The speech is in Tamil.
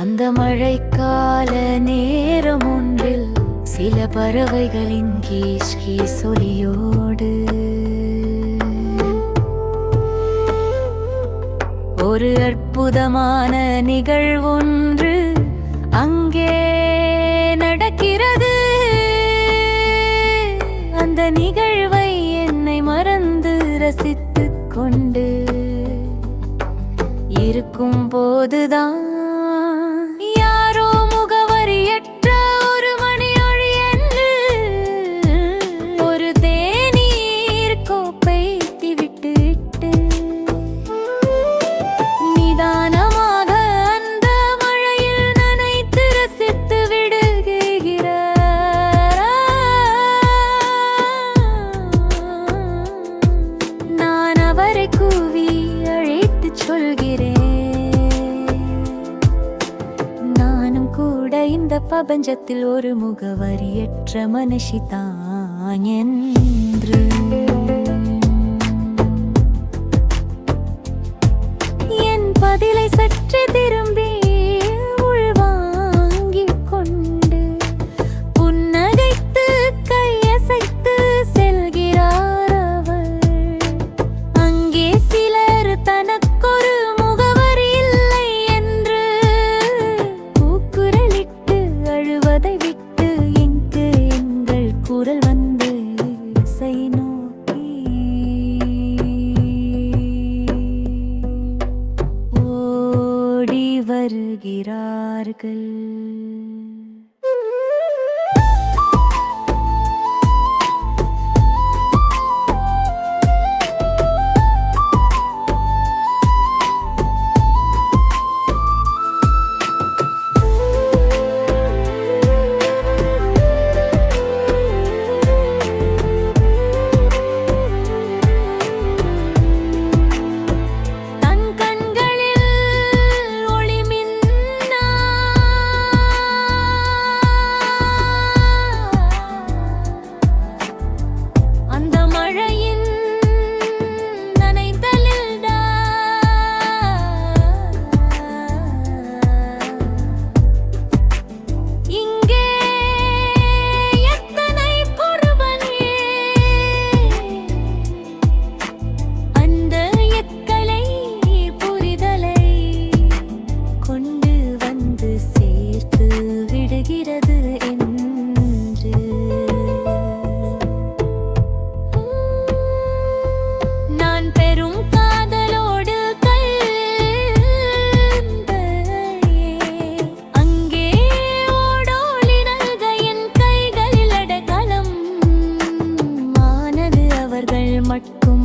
அந்த மழைக்கால நேரம் ஒன்றில் சில பறவைகளின் கீஷ் கீ சொலியோடு. ஒரு அற்புதமான நிகழ்வொன்று அங்கே நடக்கிறது. அந்த நிகழ்வை என்னை மறந்து ரசித்துக் கொண்டு இருக்கும் போதுதான் நிதானமாக அந்த மழையில் நனைத்து ரசித்து விடுகிறார்? நான் அவரை கூவி அழைத்துச் சொல்கிறேன். நானும் கூட இந்த பிரபஞ்சத்தில் ஒரு முகவரியற்ற மனுஷிதான் பற்றி திரும்பி உள்வாங்கிக் கொண்டு புன்னகைத்து கையசைத்து செல்கிறார் அவர் அங்கே சிலர் தனக்கொரு முகவரி இல்லை என்று கூக்குரலிட்டு அழுவதை விட்டு இங்கு எங்கள் குரல் வந்து que மட்டும்